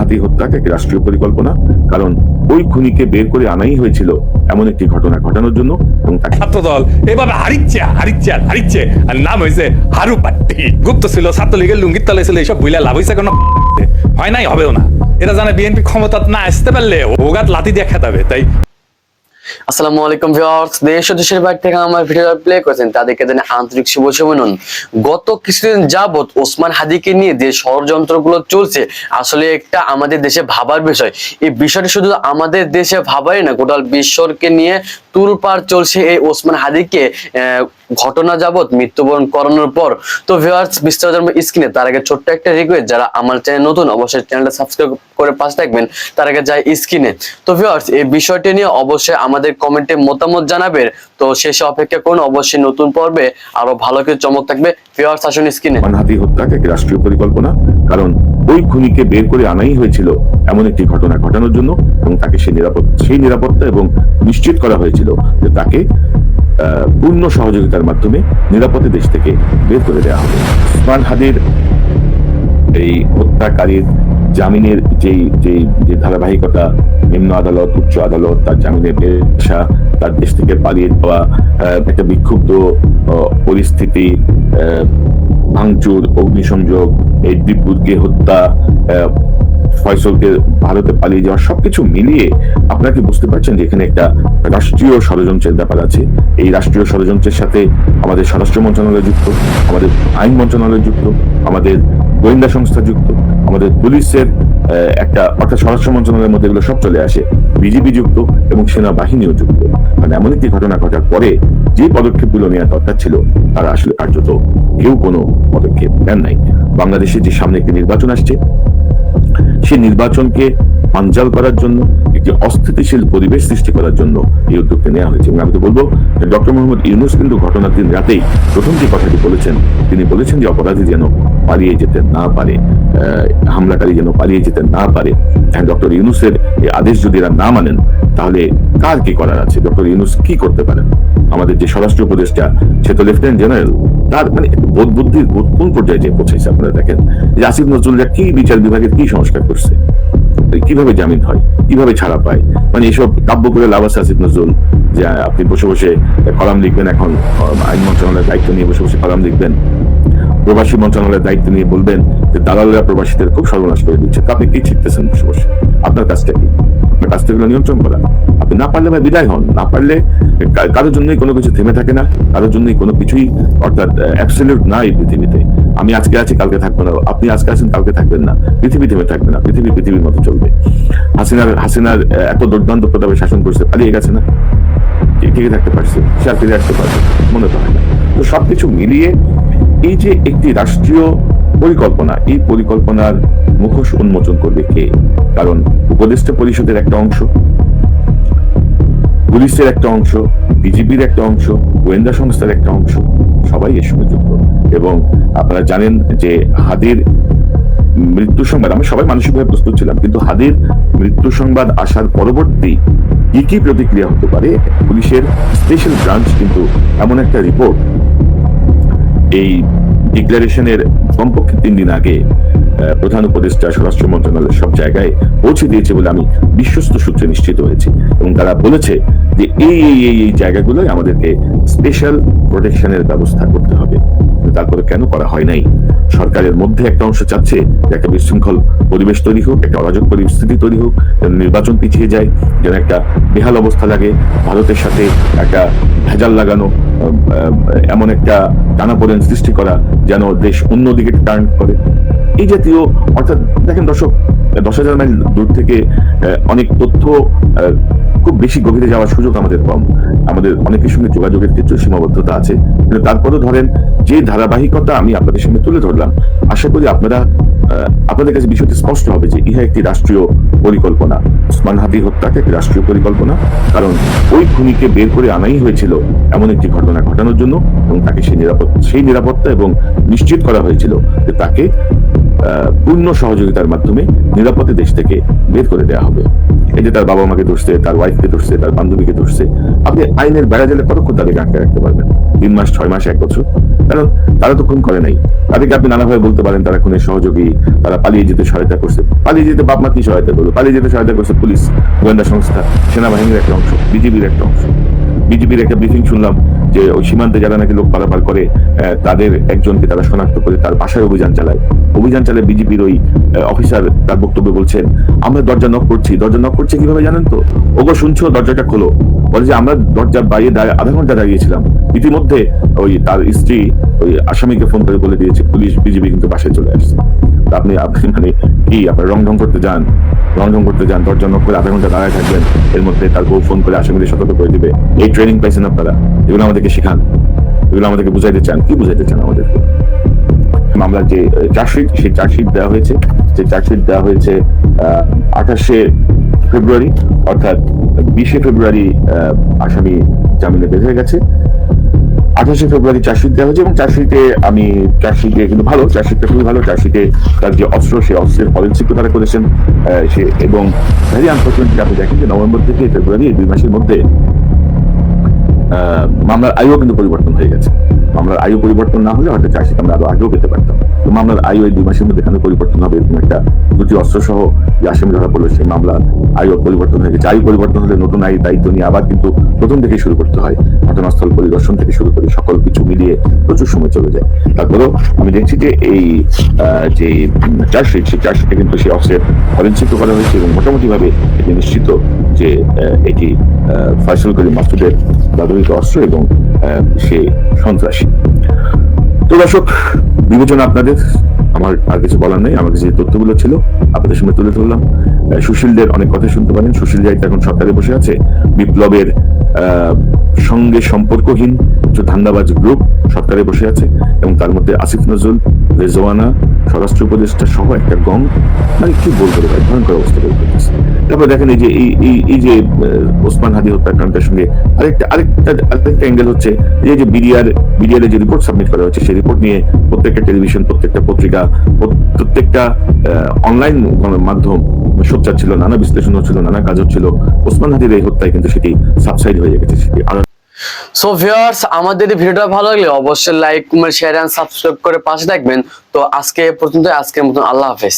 হাতি হত্যাকে একটি রাষ্ট্রীয় পরিকল্পনা, কারণ ওই খুনিকে বের করে আনাই হয়েছিল এমন একটি ঘটনা ঘটানোর জন্য এবং তার ছাত্রদল, এভাবে হারিচ্ছে হারিচ্ছে আর হারিচ্ছে, আর নাম হয়েছে হারু পাট্টি গুপ্ত ছিল, ছাত্রলীগের লুঙ্গির তলে ছিল এইসব বুইলা লাভ হয়েছে কোনো হয় নাই, হবেও না। এরা জানে বিএনপি ক্ষমতা না আসতে পারলে ওগাত লাতি দিয়ে খেতাবে, তাই আমাদের দেশে না গোটাল বিশ্বকে নিয়ে তুলপার চলছে এই ওসমান হাদিকে ঘটনা যাবত মৃত্যুবরণ করানোর পর। তো স্ক্রিনে তার আগে ছোট্ট একটা রিকোয়েস্ট যারা আমার চ্যানেল নতুন, অবশ্যই চ্যানেলটা সাবস্ক্রাইব করে পাশে থাকবেন। তার আগে যায় স্ক্রিনে তো ভিউয়ার্স, এই বিষয়টি নিয়ে অবশ্যই আমাদের কমেন্টে মতামত জানাবেন। তো শেষে অপেক্ষা করুন, অবশ্যই নতুন পর্বে আরও ভালো কিছু চমক থাকবে ভিউয়ার্স, আসুন স্ক্রিনে। মানহাতি হত্যাকে রাষ্ট্রীয় পরিকল্পনা? কারণ ওই খুনিকে বের করে আনাই হয়েছিল এমন একটি ঘটনা ঘটানোর জন্য এবং তাকে সেই নিরাপদ, সেই নিরাপত্তা এবং নিশ্চিত করা হয়েছিল যে তাকে পূর্ণ সহযোগিতার মাধ্যমে নিরাপদে দেশ থেকে বের করে দেওয়া হবে। উসমান হাদির এই হত্যাকারীর জামিনের যেই যেই, যে ধারাবাহিকতা, নিম্ন আদালত, উচ্চ আদালত, তার জামিনের পেশা, তার দেশ থেকে পালিয়ে যাওয়া একটা বিক্ষুব্ধ পরিস্থিতি ভাঙচুর, অগ্নিসংযোগ, এই দ্বীপ হত্যা ফয়সলকে ভারতে পালিয়ে যাওয়া সবকিছু মিলিয়ে আপনারা কি বুঝতে পারছেন যে এখানে একটা রাষ্ট্রীয় ষড়যন্ত্রের ব্যাপার আছে? এই রাষ্ট্রীয় ষড়যন্ত্রের সাথে আমাদের স্বরাষ্ট্র মন্ত্রণালয় যুক্ত, আমাদের আইন মন্ত্রণালয় যুক্ত, আমাদের গোয়েন্দা সংস্থা যুক্ত, আমাদের পুলিশের একটা অর্থাৎ স্বরাষ্ট্র মন্ত্রণালয়ের মধ্যে এগুলো সব চলে আসে। বিজিবি যুক্ত এবং সেনাবাহিনীও যুক্ত। মানে এমন একটি ঘটনা ঘটার পরে যে পদক্ষেপগুলো নেওয়া দরকার ছিল, তারা আসলে কার্যত কেউ কোনো পদক্ষেপ নেন নাই। বাংলাদেশের যে সামনে একটি নির্বাচন আসছে সেই নির্বাচনকে পাঞ্জাল করার জন্য, একটি অস্থিতিশীল পরিবেশ সৃষ্টি করার জন্য এই উদ্যোগটি নেওয়া হয়েছে। আমি তো বলব ডক্টর মোহাম্মদ ইউনুস কিন্তু ঘটনার দিন রাতেই প্রথম যে কথাটি বলেছেন, তিনি বলেছেন যে অপরাধী যেন পালিয়ে যেতে না পারে হামলাকারী যেন পালিয়ে যেতে না পারে। ডক্টর ইউনুসের এই আদেশ যদি এরা না মানেন, তাহলে কার কি করার আছে? ডক্টর ইউনুস কি করতে পারেন? আমাদের যে স্বরাষ্ট্র উপদেষ্টা, সে তো লেফটেন্যান্ট জেনারেল। তার মানে বোধ বুদ্ধির কোন পর্যায়ে যে পৌঁছেছে আপনারা দেখেন। যে আসিফ নজরুলরা কি বিচার বিভাগের কি সংস্কার করছে? কীভাবে জামিন হয়? কীভাবে ছাড়া পায়? মানে এসব কাব্য করে লাভ আছে আসিফ নজরুল, যে আপনি বসে বসে কলাম লিখবেন এখন আইন মন্ত্রণালয়ের দায়িত্ব নিয়ে বসে বসে কলাম লিখবেন। প্রবাসী মন্ত্রণালয়ের দায়িত্ব নিয়ে বলবেন যে দালালরা প্রবাসীদের খুব সর্বনাশ করে দিচ্ছে। তা আপনি কি শিখতেছেন বসে? বসে আপনার কাজটা কি? আপনার কাজটা এগুলো নিয়ন্ত্রণ করা। আপনি না পারলে ভাই বিদায় হন। না পারলে কারোর জন্যই কোনো কিছু থেমে থাকে না। কারোর জন্যই কোনো কিছুই অর্থাৎ অ্যাবসলিউট না এই পৃথিবীতে। আমি আজকে আছি, কালকে থাকব না। আপনি আজকে আছেন, কালকে থাকবেন না। পৃথিবী থেমে থাকবে না। পৃথিবী পৃথিবীর মতো চলবে। হাসিনার হাসিনার এত দুর্দান্ত প্রতাপে শাসন করছে, পালিয়ে গেছে না? ঠিকই থাকতে পারছে? সে আর ফিরে আসতে পারবে মনে তো হয় না। তো সবকিছু মিলিয়ে এই যে একটি রাষ্ট্রীয় পরিকল্পনা, এই পরিকল্পনার মুখোশ উন্মোচন করবে কে? কারণ উপদেষ্টা পরিষদের একটা অংশ, পুলিশের একটা অংশ, বিজিবির একটা অংশ, গোয়েন্দা সংস্থার একটা অংশ, সবাই এর সঙ্গে যুক্ত। এবং আপনারা জানেন যে হাদির মৃত্যু সংবাদ আমরা সবাই মানসিকভাবে প্রস্তুত ছিলাম, কিন্তু হাদির মৃত্যু সংবাদ আসার পরবর্তী কি কি প্রতিক্রিয়া হতে পারে, পুলিশের স্পেশাল ব্রাঞ্চ কিন্তু এমন একটা রিপোর্ট এই ডিক্লারেশনের কমপক্ষে তিন দিন আগে প্রধান উপদেষ্টা, স্বরাষ্ট্র মন্ত্রণালয়ের সব জায়গায় পৌঁছে দিয়েছে বলে আমি বিশ্বস্ত সূত্রে নিশ্চিত হয়েছি। এবং তারা বলেছে যে এই এই এই এই জায়গাগুলোয় আমাদেরকে স্পেশাল প্রোটেকশনের ব্যবস্থা করতে হবে। তারপরে কেন করা হয় নাই? সরকারের মধ্যে একটা অংশ চাচ্ছে যে একটা বিশৃঙ্খল পরিবেশ তৈরি হোক, একটা অরাজক পরিস্থিতি তৈরি হোক, যেন নির্বাচন পিছিয়ে যায়, যেন একটা বেহাল অবস্থা লাগে, ভারতের সাথে একটা ভেজাল লাগানো এমন একটা টানাপোড়েন সৃষ্টি করা, যেন দেশ অন্যদিকে টার্ন করে। এই জাতীয়, অর্থাৎ দেখেন দর্শক, দশ হাজার মাইল দূর থেকে অনেক তথ্য খুব বেশি গভীরে যাওয়ার সুযোগ আমাদের কম। আমাদের অনেকের সঙ্গে যোগাযোগের ক্ষেত্রে সীমাবদ্ধতা আছে। কিন্তু তারপরও ধরেন, যে ধারাবাহিকতা আমি আপনাদের সামনে তুলে ধরলাম, আশা করি আপনারা আপনাদের কাছে বিষয়টি স্পষ্ট হবে যে ইহা একটি রাষ্ট্রীয় পরিকল্পনা। উসমান হাদি হত্যাকে একটি রাষ্ট্রীয় পরিকল্পনা, কারণ ওই খুনিকে বের করে আনাই হয়েছিল এমন একটি ঘটনা ঘটানোর জন্য, এবং তাকে সেই নিরাপদ, সেই নিরাপত্তা এবং নিশ্চিত করা হয়েছিল যে তাকে পূর্ণ সহযোগিতার মাধ্যমে নিরাপদে দেশ থেকে বের করে দেওয়া হবে। এই যে তার বাবা মাকে ধরছে, তার ওয়াইফকে ধরছে, তার বান্ধবীকে ধরছে, আপনি আইনের বেড়া জেলে কতক্ষণ তাদেরকে আটকে রাখতে পারবেন? তিন মাস, ছয় মাস, এক বছর? কারণ তারা তো খুন করে নাই। তাদেরকে আপনি নানাভাবে বলতে পারেন, তারা খুনের সহযোগী, তারা পালিয়ে যেতে সহায়তা করছে। পালিয়ে যেতে বাপ মা কি সহায়তা করবে? পালিয়ে যেতে সহায়তা করছে পুলিশ, গোয়েন্দা সংস্থা, সেনাবাহিনীর একটা অংশ, বিজিবির একটা অংশ। বিজেপির একটা ব্রিফিং শুনলাম যে ওই সীমান্তে যারা নাকি লোক পারাপার করে তাদের একজনকে তারা শনাক্ত করে তার বাসায় অভিযান চালায়। অভিযান চালায় বিজেপির ওই অফিসার তার বক্তব্যে বলছেন, আমরা দরজা নক করছি। দরজা নক করছে কীভাবে জানেন তো? ওগো, শুনছো? দরজাটা খোলো। বলে যে, আমরা দরজার বাইরে আধা ঘণ্টা দাঁড়িয়েছিলাম। ইতিমধ্যে ওই তার স্ত্রী ওই আসামিকে ফোন করে বলে দিয়েছে, পুলিশ, বিজেপি কিন্তু বাসায় চলে আসছে। আপনি আপনি মানে কি, আপনার রং ঢং করতে যান? রং ঢং করতে যান, দরজা নক করে আধা ঘণ্টা দাঁড়ায় থাকবেন। এর মধ্যে তার বউ ফোন করে আসামিদের সতর্ক করে দিবে। এই ট্রেনিং পাইছেন আপনারা? এগুলো আমাদেরকে শেখান। এগুলো আমাদেরকে বুঝাইতে চান। কি বুঝাইতে চান আমাদেরকে? মামলার যে চার্জশিট, সেই চার্জশিট দেওয়া হয়েছে। যে চার্জশিট দেওয়া হয়েছে আঠাশে ফেব্রুয়ারি, অর্থাৎ বিশে ফেব্রুয়ারি আসামি জামিনে বের হয়ে গেছে। আঠাশে ফেব্রুয়ারি চার্জশিট দেওয়া হয়েছে, এবং চার্জশিটে আমি, চার্জশিটে কিন্তু ভালো, চার্জশিটটা খুবই ভালো, চার্জশিটে তার যে অস্ত্র, সেই অস্ত্রের ফরেন্সিকও তারা করেছেন সে, এবং ভেরি আনফর্চুনেটলি আপনি দেখেন যে নভেম্বর থেকে ফেব্রুয়ারি, এই দুই মাসের মধ্যে মামলার আয়ুও কিন্তু পরিবর্তন হয়ে গেছে। মামলার আয়ু পরিবর্তন না হলে হয়তো চার্জশিট আমরা আরও আগেও পেতে পারতাম। তো মামলার এই দুই মাসের মধ্যে এখানে পরিবর্তন হবে, এরকম একটা দুটি অস্ত্র সহ যে আসামি ধরা পড়ল, সেই মামলার আয়ু পরিবর্তন হয়ে গেছে। আয়ু পরিবর্তন হলে নতুন আয় দায়িত্ব নিয়ে আবার কিন্তু প্রথম থেকে শুরু করতে হয়। ঘটনাস্থল পরিদর্শন থেকে শুরু করে সকল কিছু মিলিয়ে প্রচুর সময় চলে যায়। তারপরেও আমি দেখছি যে এই যে চার্জশিট সেই চার্জশিটে কিন্তু সেই অস্ত্রের ফরেন্সিক করা হয়েছে এবং মোটামুটি ভাবে এটি নিশ্চিত যে এটি ফয়সল করিম মাসুদের ব্যবহৃত অস্ত্র এবং সে সন্ত্রাসী। তো দর্শক, বিবেচনা আপনাদের। আমার আর কিছু বলার নেই আমার কাছে যে তথ্যগুলো ছিল আপনাদের সঙ্গে তুলে ধরলাম। সুশীলদের অনেক কথা শুনতে পারেন। সুশীল যাইতে এখন সরকারে বসে আছে। বিপ্লবের সঙ্গে সম্পর্কহীন কিছু ধান্দাবাজ গ্রুপ সরকারে বসে আছে এবং তার মধ্যে আসিফ নজরুল, রেজওয়ানা, স্বরাষ্ট্র উপদেষ্টা সহ একটা গং। মানে কি বলব রে ভাই, ভয়ঙ্কর অবস্থা তৈরি করতেছে। তারপর দেখেন এই যে, এই, এই- যে ওসমান হাদি হত্যাকাণ্ডের সঙ্গে আরেকটা আরেকটা আরেকটা অ্যাঙ্গেল হচ্ছে এই যে বিডিআর বিডিআর যে রিপোর্ট সাবমিট করা হচ্ছে সেই রিপোর্ট নিয়ে প্রত্যেকটা টেলিভিশন প্রত্যেকটা পত্রিকা, প্রত্যেকটা অনলাইন মাধ্যম সোচ্চার ছিল, নানা বিশ্লেষণ ছিল, নানা কাজ হচ্ছিল ওসমান হাদির এই হত্যায় কিন্তু সেটি সাবসাইড হয়ে গেছে, সেটি সো ভিউয়ার্স আমাদের ভিডিওটা ভালো লাগলে অবশ্যই like comment share and subscribe করে পাশে থাকবেন। তো আজকে পর্যন্ত আজকের মতন আল্লাহ হাফেজ।